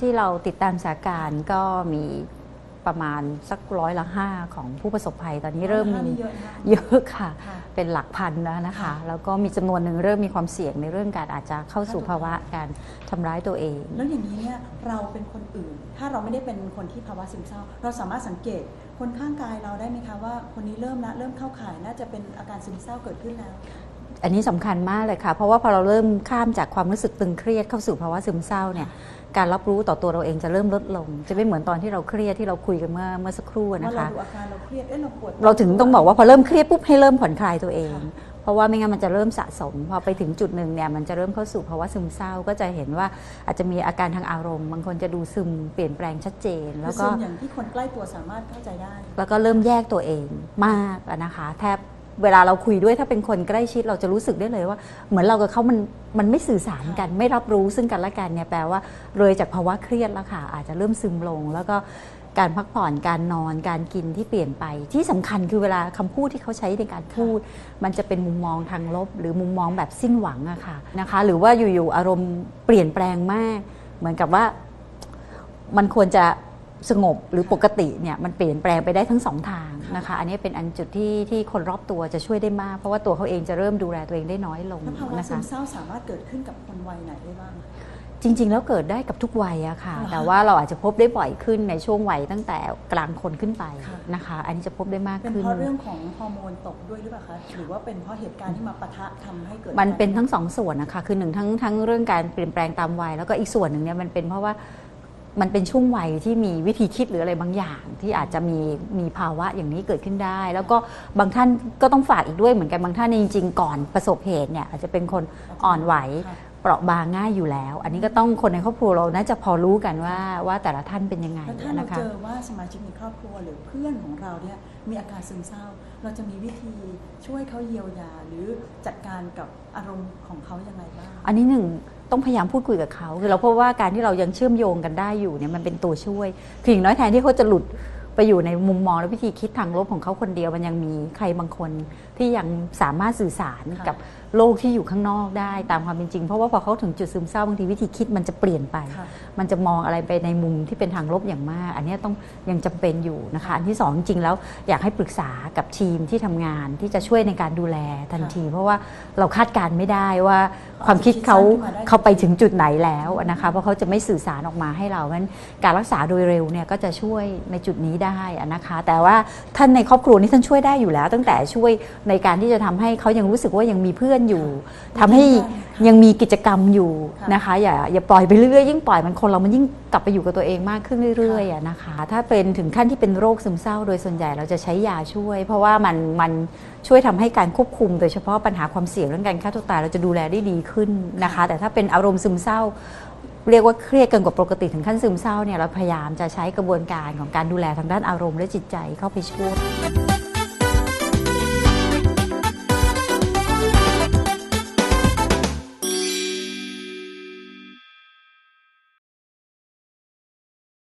ที่เราติดตามสถานการณ์ก็มีประมาณสักร้อยละห้าของผู้ประสบภัยตอนนี้เริ่มมีเยอะนะเยอะค่ะ ค่ะเป็นหลักพันแล้วนะคะ ค่ะ แล้วก็มีจำนวนหนึ่งเริ่มมีความเสี่ยงในเรื่องการอาจจะเข้าสู่ภาวะการทำร้ายตัวเอง แล้วอย่างนี้เนี่ยเราเป็นคนอื่น ถ้าเราไม่ได้เป็นคนที่ภาวะซึมเศร้า เราสามารถสังเกตคนข้างกายเราได้ไหมคะว่าคนนี้เริ่มละเริ่มเข้าข่ายน่าจะเป็นอาการซึมเศร้าเกิดขึ้นแล้ว อันนี้สำคัญมากเลยค่ะ เพราะว่าพอเราเริ่มข้ามจากความรู้สึกตึงเครียดเข้าสู่ภาวะซึมเศร้าเนี่ย การรับรู้ต่อตัวเราเองจะเริ่มลดลง จะไม่เหมือนตอนที่เราเครียดที่เราคุยกันเมื่อเมื่อสักครู่ว่านะเราคะดูอาการเราเครียดเอ๊ะเราปวดเราถึงต้องบอกว่าพอเริ่มเครียดปุ๊บให้เริ่มผ่อนคลายตัวเองค่ะเพราะว่าไม่งั้นมันจะเริ่มสะสม พอไปถึงจุดหนึ่งเนี่ยมันจะเริ่มเข้าสู่ภาวะซึมเศร้าก็จะเห็นว่าอาจจะมีอาการทางอารมณ์ บางคนจะดูซึมเปลี่ยนแปลงชัดเจน แล้แล้ววก็ก็อย่างที่คนใกล้ตัวสามารถเข้าใจได้ แล้วก็เริ่มแยกตัวเองมากอะนะคะ แทบ เวลาเราคุยด้วยถ้าเป็นคนใกล้ชิดเราจะรู้สึกได้เลยว่า เหมือนเรากับเขามันมันไม่สื่อสารกัน ไม่รับรู้ซึ่งกันและกันเนี่ยแปลว่าเลยจากภาวะเครียดแล้วค่ะ อาจจะเริ่มซึมลง แล้วก็การพักผ่อนการนอนการกินที่เปลี่ยนไป ที่สำคัญคือเวลาคำพูดที่เขาใช้ในการพูด มันจะเป็นมุมมองทางลบ หรือมุมมองแบบสิ้นหวังอะค่ะนะคะ หรือว่าอยู่ๆอารมณ์เปลี่ยนแปลงมาก เหมือนกับว่ามันควรจะสงบหรือปกติเนี่ยมันเปลี่ยนแปลงไปได้ทั้งสองทาง นะคะ อันนี้เป็นอันจุดที่ที่คนรอบตัวจะช่วยได้มาก เพราะว่าตัวเขาเองจะเริ่มดูแลตัวเองได้น้อยลงแล้วภาวะนะซึคะมเศร้าสามารถเกิดขึ้นกับคนวัยไหนได้บ้างจริง ๆ แล้วเกิดได้กับทุกวัยอะค่ะเหรอคะแต่ว่าเราอาจจะพบได้บ่อยขึ้นในช่วงวัยตั้งแต่กลางคนขึ้นไปค่ะนะคะ อันนี้จะพบได้มากเป็นขึ้นเพราะเรื่องของฮอร์โมนตกด้วยหรือเปล่าคะ หรือว่าเป็นเพราะเหตุการณ์ที่มาปะทะทำให้เกิด มันเป็นการทั้งสองส่วนนะคะ คือหนึ่งทั้งทั้งเรื่องการเปลี่ยนแปลงตามวัย แล้วก็อีกส่วนหนึ่งเนี่ยมันเป็นเพราะว่า มันเป็นช่วงวัยที่มีวิธีคิดหรืออะไรบางอย่าง ที่อาจจะมีมีภาวะอย่างนี้เกิดขึ้นได้ แล้วก็บางท่านก็ต้องฝากอีกด้วยเหมือนกันบางท่านเนยจริง ๆ ก่อนประสบเหตุเนี่ยอาจจะเป็นคนอ่อนไหว เปราะบางง่ายอยู่แล้ว อันนี้ก็ต้องคนในครอบครัวเราน่าจะพอรู้กันว่าว่าแต่ละท่านเป็นยังไงแล้วถ้าเรานะคะ เจอว่าสมาชิกในครอบครัวหรือเพื่อนของเราเนี่ยมีอาการซึมเศร้า เราจะมีวิธีช่วยเขาเยียวยา หรือจัดการกับอารมณ์ของเขายังไงบ้าง อันนี้หนึ่งต้องพยายามพูดคุยกับเขาคือเราพบว่าการที่เรายังเชื่อมโยงกันได้อยู่เนี่ยมันเป็นตัวช่วยคืออย่างน้อยแทนที่เขาจะหลุดไปอยู่ในมุมมองและวิธีคิดทางลบของเขาคนเดียวมันยังมีใครบางคนที่ยังสามารถสื่อสารค่ะ กับ โลกที่อยู่ข้างนอกได้ตามความเป็นจริง เพราะว่าพอเขาถึงจุดซึมเศร้าบางทีวิธีคิดมันจะเปลี่ยนไปค่ะมันจะมองอะไรไปในมุมที่เป็นทางลบอย่างมาก อันนี้ต้องยังจำเป็นอยู่นะคะอันที่สองจริงๆแล้วอยากให้ปรึกษากับทีมที่ทำงานที่จะช่วยในการดูแลทันที เพราะว่าเราคาดการณ์ไม่ได้ว่าความคิดเขาคิดสั้นขึ้นมาได้เขาไปถึงจุดไหนแล้วนะคะเพราะเขาจะไม่สื่อสารออกมาให้เรางั้นการรักษาโดยเร็วเนี่ยก็จะช่วยในจุดนี้ได้นะคะ แต่ว่าท่านในครอบครัวนี่ท่านช่วยได้อยู่แล้ว ตั้งแต่ช่วยในการที่จะทำให้เขายังรู้สึกว่ายังมีเพื่อนอยู่ทำให้ยังมีกิจกรรมอยู่ค่ะนะคะ อย่าอย่าปล่อยไปเรื่อยๆยิ่งปล่อยมันคนเรามันยิ่งกลับไปอยู่กับตัวเองมากขึ้นเรื่อยๆอะนะคะ ถ้าเป็นถึงขั้นที่เป็นโรคซึมเศร้า โดยส่วนใหญ่เราจะใช้ยาช่วย เพราะว่ามันมันช่วยทำให้การควบคุม โดยเฉพาะปัญหาความเสี่ยงเรื่องการฆ่าตัวตายเราจะดูแลได้ดีขึ้นนะคะ แต่ถ้าเป็นอารมณ์ซึมเศร้าเรียกว่าเครียดเกินกว่าปกติถึงขั้นซึมเศร้าเนี่ยเราพยายามจะใช้กระบวนการของการดูแลทางด้านอารมณ์และจิตใจเข้าไปช่วย